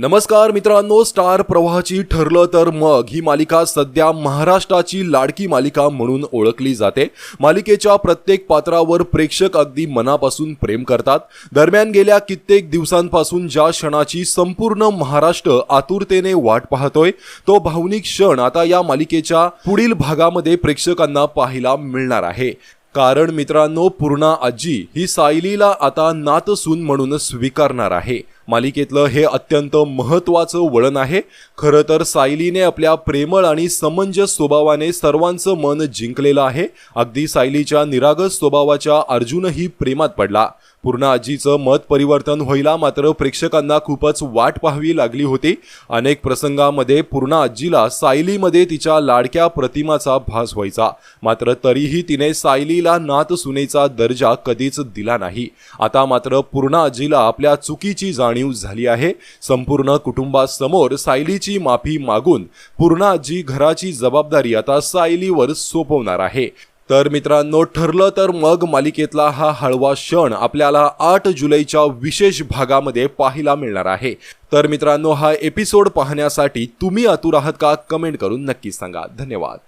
नमस्कार मित्रांनो स्टार प्रवाहाची ठरलं तर मग ही मालिका सध्या महाराष्ट्राची लाडकी मालिका म्हणून ओळखली जाते. मालिकेच्या प्रत्येक पात्रावर प्रेक्षक अगदी मनापासून प्रेम करतात. दरम्यान गेल्या कित्येक दिवसांपासून ज्या क्षणाची संपूर्ण महाराष्ट्र आतुरतेने वाट पाहतोय तो भावनिक क्षण आता या मालिकेच्या पुढील भागामध्ये प्रेक्षकांना पाहायला मिळणार आहे. कारण मित्रांनो पूर्णा आजी ही सायलीला आता नातसून म्हणून स्वीकारणार आहे. मालिकेतलं हे अत्यंत महत्त्वाचं वळण आहे. खरं तर सायलीने आपल्या प्रेमळ आणि समंजस स्वभावाने सर्वांचं मन जिंकलेलं आहे. अगदी सायलीच्या निरागस स्वभावाच्या अर्जुनही प्रेमात पडला. पूर्ण आजीचं मत परिवर्तन व्हायला मात्र प्रेक्षकांना खूपच वाट पाहावी लागली होती. अनेक प्रसंगामध्ये पूर्ण आजीला सायलीमध्ये तिच्या लाडक्या प्रतिमाचा भास व्हायचा. मात्र तरीही तिने सायलीला नात सुनेचा दर्जा कधीच दिला नाही. आता मात्र पूर्ण आजीला आपल्या चुकीची जाणीव झाली आहे. संपूर्ण कुटुंबासमोर सायलीची माफी मागून पूर्ण जी घराची जबाबदारी आता सायलीवर सोपवणार आहे. तर मित्रांनो ठरलं तर मग मालिकेतला हा हळवा क्षण आपल्याला आठ जुलैच्या विशेष भागामध्ये पाहायला मिळणार आहे. तर मित्रांनो हा एपिसोड पाहण्यासाठी तुम्ही आतुर आहात का? कमेंट करून नक्की सांगा. धन्यवाद.